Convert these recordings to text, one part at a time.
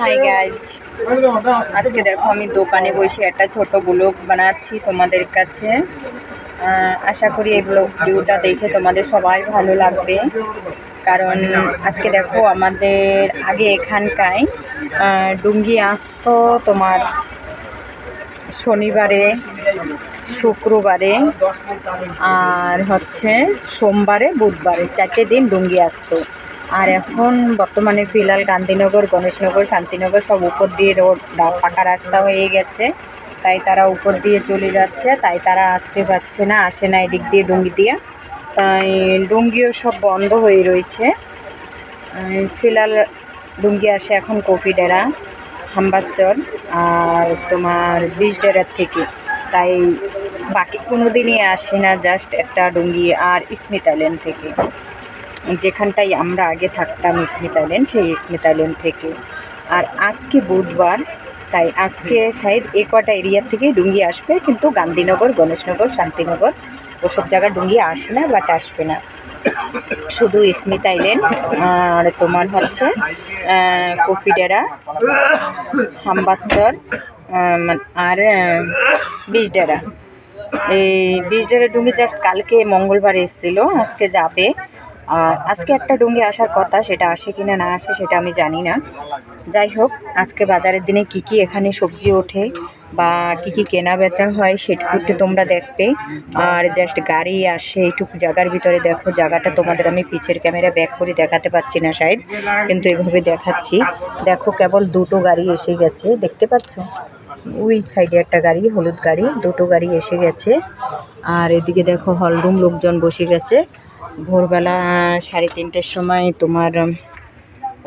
Hi guys আজকে দেখো আমি দোকানে বসে একটা ছোট ব্লগ বানাচ্ছি তোমাদের কাছে। আশা করি এই ব্লগ ভিডিওটা দেখে তোমাদের সবাই ভালো লাগবে। কারণ আজকে দেখো আমাদের আগে এখানকায় ডুঙ্গি আসতো তোমার শনিবারে শুক্রবারে আর হচ্ছে সোমবারে বুধবারে চারটে দিন ডুঙ্গি আসতো। আর এখন বর্তমানে ফিলহাল গান্ধীনগর, গণেশনগর, শান্তিনগর সব উপর দিয়ে রোড পাকা রাস্তা হয়ে গেছে। তাই তারা উপর দিয়ে চলে যাচ্ছে, তাই তারা আসতে পারছে না, আসে না এদিক দিয়ে, ডুঙ্গি দিয়ে। তাই ডুঙ্গিও সব বন্ধ হয়ে রয়েছে। ফিলহাল ডুঙ্গি আসে এখন কফিডেরা হাম্বাচর আর তোমার বিষডেরার থেকে। তাই বাকি কোনো দিনই আসে না, জাস্ট একটা ডুঙ্গি আর আইল্যান্ড থেকে। যেখানটায় আমরা আগে থাকতাম স্মিথ আইল্যান্ড, সেই স্মিথ লেন থেকে। আর আজকে বুধবার, তাই আজকে শায়দ এ কটা এরিয়ার থেকে ডুঙ্গি আসবে, কিন্তু গান্ধীনগর, গণেশনগর, শান্তিনগর, ওসব জায়গায় ডুঙ্গি আসে না বাট আসবে না। শুধু স্মিথ আইল্যান্ড, আর তোমার হচ্ছে কফিডেরা হাম্বাচর আর বিষডেরা। এই বিষডেরা ডুঙ্গি জাস্ট কালকে মঙ্গলবার এসেছিল, আজকে যাবে। আর আজকে একটা ডুঙ্গি আসার কথা, সেটা আসে কিনা না আসে সেটা আমি জানি না। যাই হোক, আজকে বাজারের দিনে কি কি এখানে সবজি ওঠে বা কি কি কেনা বেচা হয় সেটুকু একটু তোমরা দেখতে। আর জাস্ট গাড়ি আসে, এইটুকু জায়গার ভিতরে দেখো, জায়গাটা তোমাদের আমি পিছের ক্যামেরা ব্যাক করে দেখাতে পারছি না শায়দ কিন্তু এভাবে দেখাচ্ছি। দেখো কেবল দুটো গাড়ি এসে গেছে, দেখতে পাচ্ছ? ওই সাইডে একটা গাড়ি, হলুদ গাড়ি, দুটো গাড়ি এসে গেছে। আর এদিকে দেখো হলরুম লোকজন বসে গেছে। ভোরবেলা সাড়ে তিনটের সময় তোমার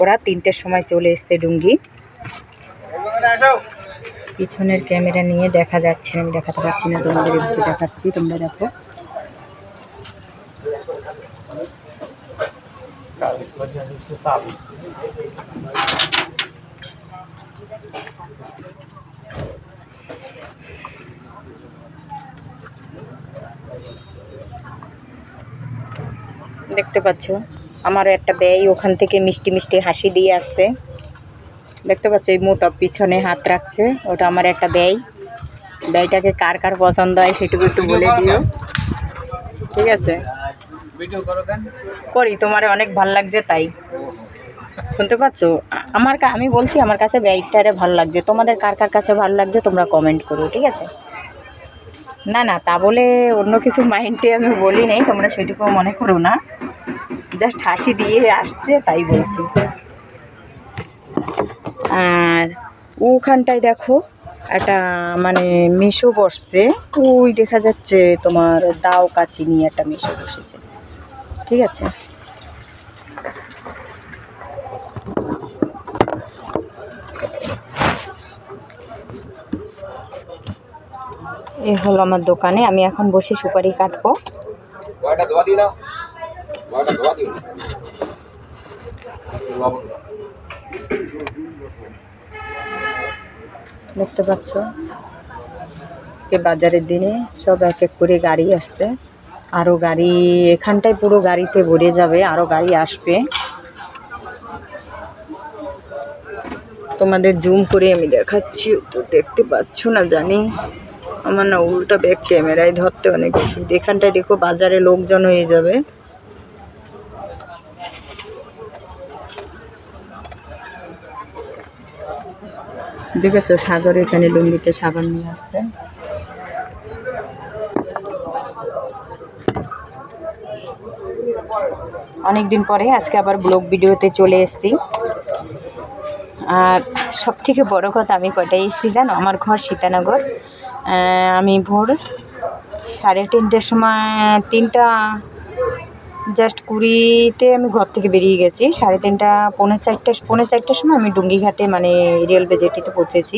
ওরা তিনটের সময় চলে এসছে ডুঙ্গি। পিছনের ক্যামেরা নিয়ে দেখা যাচ্ছে আমি দেখাতে পারছি না, তোমাদের দেখাচ্ছি, তোমরা দেখো। দেখতে পাচ্ছ? আমারও একটা ব্যয় ওখান থেকে মিষ্টি মিষ্টি হাসি দিয়ে আসতে দেখতে পাচ্ছ এই মোটা পিছনে হাত রাখছে। ওটা আমার একটা ব্যয় ব্যয়টাকে কার কার পছন্দ হয় সেটুকু একটু বলে দিও। ঠিক আছে। করি তোমার অনেক ভালো লাগছে তাই। শুনতে পাচ্ছ? আমার আমি বলছি আমার কাছে ব্যয়টারে ভালো লাগছে। তোমাদের কার কার কাছে ভালো লাগছে তোমরা কমেন্ট করো ঠিক আছে? না না, তা বলে অন্য কিছু মাইন্ডে আমি বলি নেই, তোমরা সেটুকু মনে করো না। জাস্ট হাসি দিয়ে আসছে, তাই বলছি। আর ওখানটায় দেখো, একটা মানে মিশো বসছে। ওই দেখা যাচ্ছে তোমার দাও কাচি নিয়ে একটা মিশো বসেছে। ঠিক আছে? এই হলো আমার দোকানে আমি এখন বসে সুপারি কাটবো। দেখতে পাচ্ছ? আজকে বাজারের দিনে সব এক এক করে গাড়ি আসতে আরও গাড়ি এখানটায় পুরো গাড়িতে ভরে যাবে আরও গাড়ি আসবে। তোমাদের জুম করে আমি দেখাচ্ছি তো দেখতে পাচ্ছ না জানি। আমার না উল্টা ব্যাগ ক্যামেরায় ধরতে অনেক অসুবিধা এখানটায় দেখো বাজারে লোকজন হয়ে যাবে। দেখেছ সাগর এখানে লুঙ্গিতে সাবান নিয়ে আসছে। অনেক দিন পরে আজকে আবার ব্লগ ভিডিওতে চলে এসছি। আর সব থেকে বড়ো কথা আমি কটায় এসেছি জানো? আমার ঘর সীতানগর। আমি ভোর সাড়ে তিনটের সময়, তিনটা জাস্ট কুড়িতে আমি ঘর থেকে বেরিয়ে গেছি। সাড়ে তিনটা, পৌনে চারটে, পৌনে চারটের সময় আমি ডুঙ্গিঘাটে মানে রেলওয়ে জেটিতে পৌঁছেছি।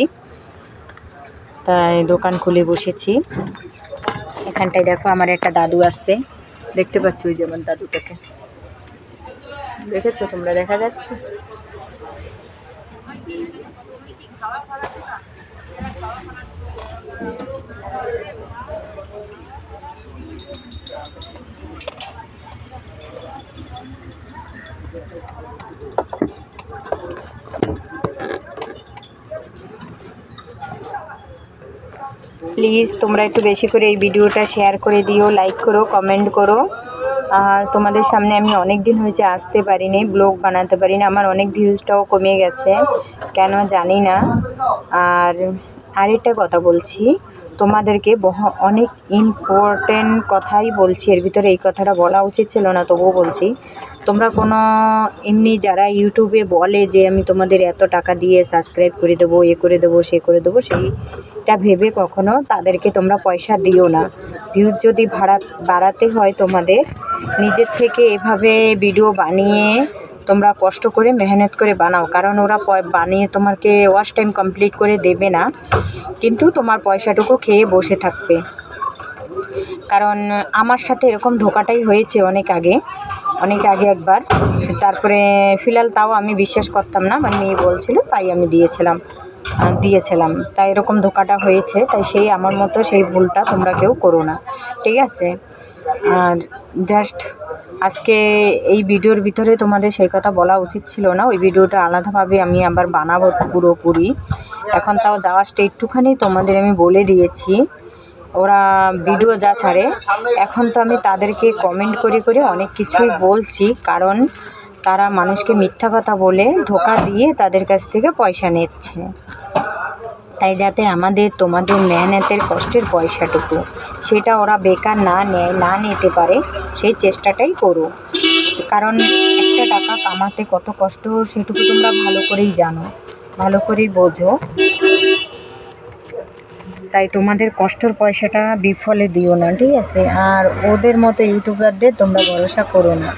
তাই দোকান খুলে বসেছি। এখানটায় দেখো আমার একটা দাদু আসতে দেখতে পাচ্ছ ওই যেমন দাদুটাকে। দেখেছ তোমরা? দেখা যাচ্ছে? প্লিজ তোমরা একটু বেশি করে এই ভিডিওটা শেয়ার করে দিও লাইক করো কমেন্ট করো। আর তোমাদের সামনে আমি অনেক দিন হয়েছে আসতে পারিনি ব্লগ বানাতে পারি না আমার অনেক ভিউজটাও কমে গেছে, কেন জানি না। আর আরেকটা কথা বলছি তোমাদেরকে বহ- অনেক ইম্পর্টেন্ট কথাই বলছি। এর ভিতরে এই কথাটা বলা উচিত ছিল না, তবুও বলছি। তোমরা কোনো, এমনি যারা ইউটিউবে বলে যে আমি তোমাদের এত টাকা দিয়ে সাবস্ক্রাইব করে দেবো, এ করে দেবো, সে করে দেবো, সেইটা ভেবে কখনো তাদেরকে তোমরা পয়সা দিও না। ভিউজ যদি ভাড়া, বাড়াতে হয় তোমাদের, নিজের থেকে এভাবে ভিডিও বানিয়ে তোমরা কষ্ট করে মেহনত করে বানাও, কারণ ওরা বানিয়ে তোমাকে ওয়াশ টাইম কমপ্লিট করে দেবে না, কিন্তু তোমার পয়সাটুকু খেয়ে বসে থাকবে। কারণ আমার সাথে এরকম ধোকাটাই হয়েছে অনেক আগে অনেক আগে একবার। তারপরে ফিলহাল তাও আমি বিশ্বাস করতাম না মানে মেয়ে বলছিল, তাই আমি দিয়েছিলাম দিয়েছিলাম। তাই এরকম ধোকাটা হয়েছে, তাই সেই আমার মতো সেই ভুলটা তোমরা কেউ করো না, ঠিক আছে? আর জাস্ট আজকে এই ভিডিওর ভিতরে তোমাদের সেই কথা বলা উচিত ছিল না। ওই ভিডিওটা আলাদাভাবে আমি আবার বানাবো পুরোপুরি। এখন তাও যাওয়া একটুখানি তোমাদের আমি বলে দিয়েছি। ওরা ভিডিও যা ছাড়ে, এখন তো আমি তাদেরকে কমেন্ট করে করে অনেক কিছুই বলছি। কারণ তারা মানুষকে মিথ্যা কথা বলে ধোকা দিয়ে তাদের কাছ থেকে পয়সা নিচ্ছে। তাই যাতে আমাদের তোমাদের মেহনতের কষ্টের পয়সাটুকু, সেটা ওরা বেকার না নেয়, না নিতে পারে, সেই চেষ্টাটাই করো। কারণ একটা টাকা কামাতে কত কষ্ট, সেটুকু তোমরা ভালো করেই জানো, ভালো করেই বোঝো। তাই তোমাদের কষ্টর পয়সাটা বিফলে দিও না, ঠিক আছে? আর ওদের মতো ইউটিউবারদের তোমরা ভরসা করো না,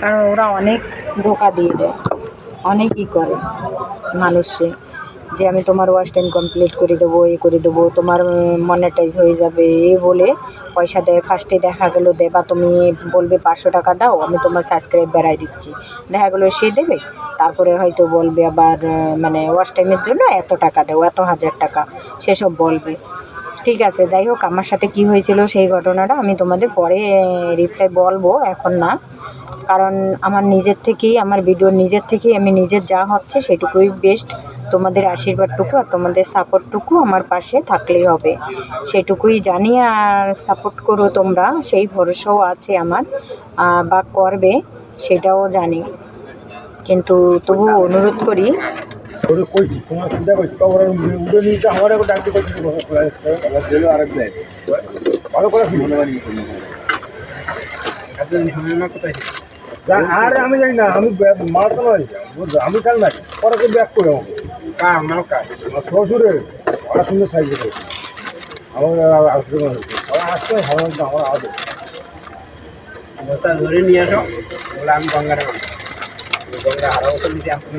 কারণ ওরা অনেক ধোকা দিয়ে দেয়, অনেকই করে মানুষে। যে আমি তোমার ওয়াচ টাইম কমপ্লিট করে দেবো, এ করে দেবো, তোমার মনিটাইজ হয়ে যাবে, এ বলে পয়সা দেয় ফার্স্টে দেখা গেলো, দেবা তুমি বলবে পাঁচশো টাকা দাও, আমি তোমার সাবস্ক্রাইব বাড়াই দিচ্ছি। দেখা গেলো সে দেবে, তারপরে হয়তো বলবে আবার মানে ওয়াচ টাইমের জন্য এত টাকা দেও, এত হাজার টাকা, সেসব বলবে। ঠিক আছে, যাই হোক, আমার সাথে কি হয়েছিল সেই ঘটনাটা আমি তোমাদের পরে রিপ্লাই বলব এখন না। কারণ আমার নিজের থেকেই, আমার ভিডিও নিজের থেকেই আমি নিজের যা হচ্ছে সেটুকুই বেস্ট তোমাদের আশীর্বাদটুকু আর তোমাদের সাপোর্টটুকু আমার পাশে থাকলেই হবে। সেটুকুই জানি আর সাপোর্ট করো তোমরা সেই ভরসাও আছে আমার বা করবে সেটাও জানি। কিন্তু তবু অনুরোধ করি ভালো আর আমি জানি না আমি মারতে নয় আমি কাল না পরে ব্যাক করে আমাকে কা আমার কাজ আমার শ্বশুরে ওরা সুন্দর সাইজে করে আমার আসতে আমার আসতে ভালো লাগতো আমার আসবে ধরে নিয়ে আসো। বলে আমি গঙ্গাটা গঙ্গা আরও বছর নিলাম করে।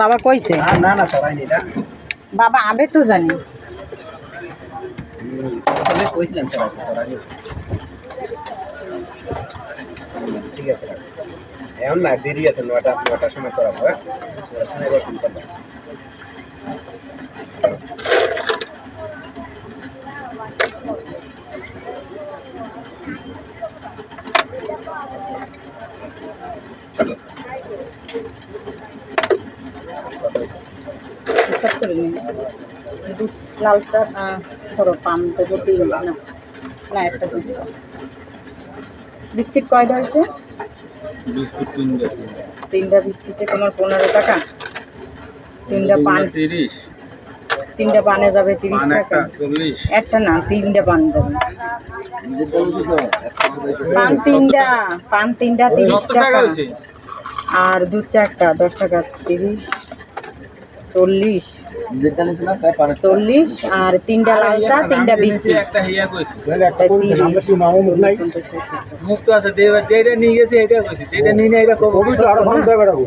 বাবা কইছে? না না বাবা আবে তো জানি। আমি কইছিলাম সবাই সবাই ঠিক আছে এখন না দেরি আছে নয়টা নয়টার সময় করাবো হ্যাঁ? সময় এবার ফোন করব। করে লাল চা ধরো পান দেবো তিন না। না একটা চা। বিস্কিট কয়টা হয়েছে বিস্কুট তিনটে। তিনটা বিস্কিটে তোমার পনেরো টাকা। তিনটা পান তিরিশ। তিনটা পানে যাবে তিরিশ টাকা। একটা না তিনটা পান যাবে পান তিনটা পান তিনটা তিরিশ টাকা আর দু চারটা দশ টাকা তিরিশ চল্লিশ। চল্লিশ আর তিনটা লাল চা তিনটা হিয়া। মুক্ত আছে যেটা নিয়ে গেছে এটা কইছি। যেটা নিয়ে না এটা কবি আরও ভালো দেবে রাখো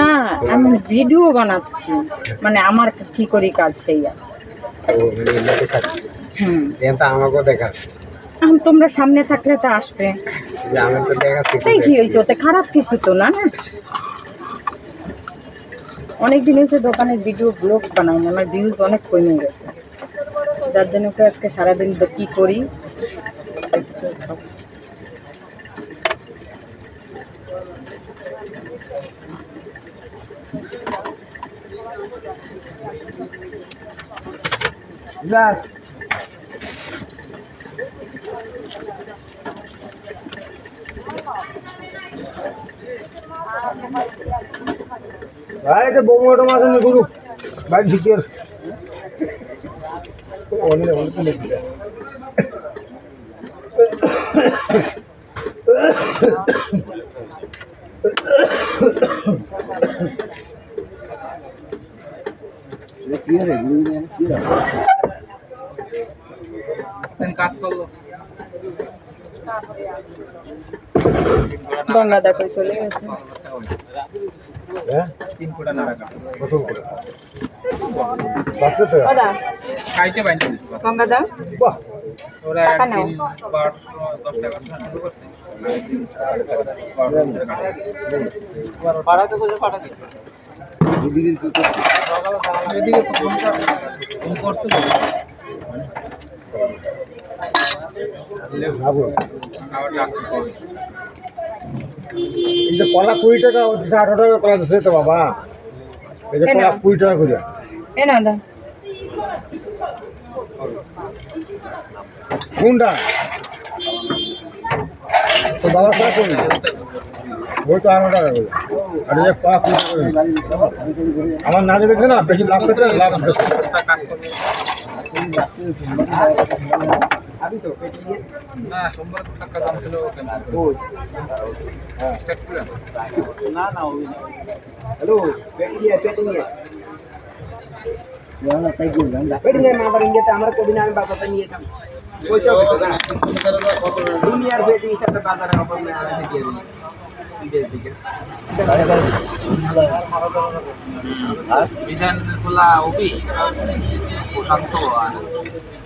না আমি ভিডিও বানাচ্ছি। মানে আমার কি করি কাজ সেই আর। মানে দেখা। তোমরা সামনে থাকলে তো আসবে। কি হয়েছে ওতে খারাপ কিছু তো না না? অনেক দিন হয়েছে দোকানে ভিডিও ব্লগ বানাই না, আমার ভিউজ অনেক কমে গেছে যার জন্য তো আজকে সারাদিন কী করি Thank you. এটা বমুটা মাছ এনে গুরু ভাই ঢিকের কাজ করল গঙ্গা দেখো চলে গেছে। হ্যাঁ পাঠাতে ফোন কর ফোন করছ তো? ভাবো আবার ডাকতে হবে। এই যে কলা কুড়ি টাকা হচ্ছে আঠারো টাকা কলা দিচ্ছে তো বাবা। এই যে? কলা কুড়ি টাকা করে। এ না দা কোনটা? তো বাবা কয় করবে ওই তো আঠারো টাকা করে। আর এই যে কলা কুড়ি টাকা আমার না দেখেছে না? বেশি লাভ পেতে লাভ বেশি না না হ্যালো পেটিয়ে মা আমার কবি না আমি বাবাটা নিয়ে যেতাম দুনিয়ার বেটি হিসাবে বাজারে খবর আমি থেকে দিকে। বিধান খোলা ওবি প্রশান্ত আর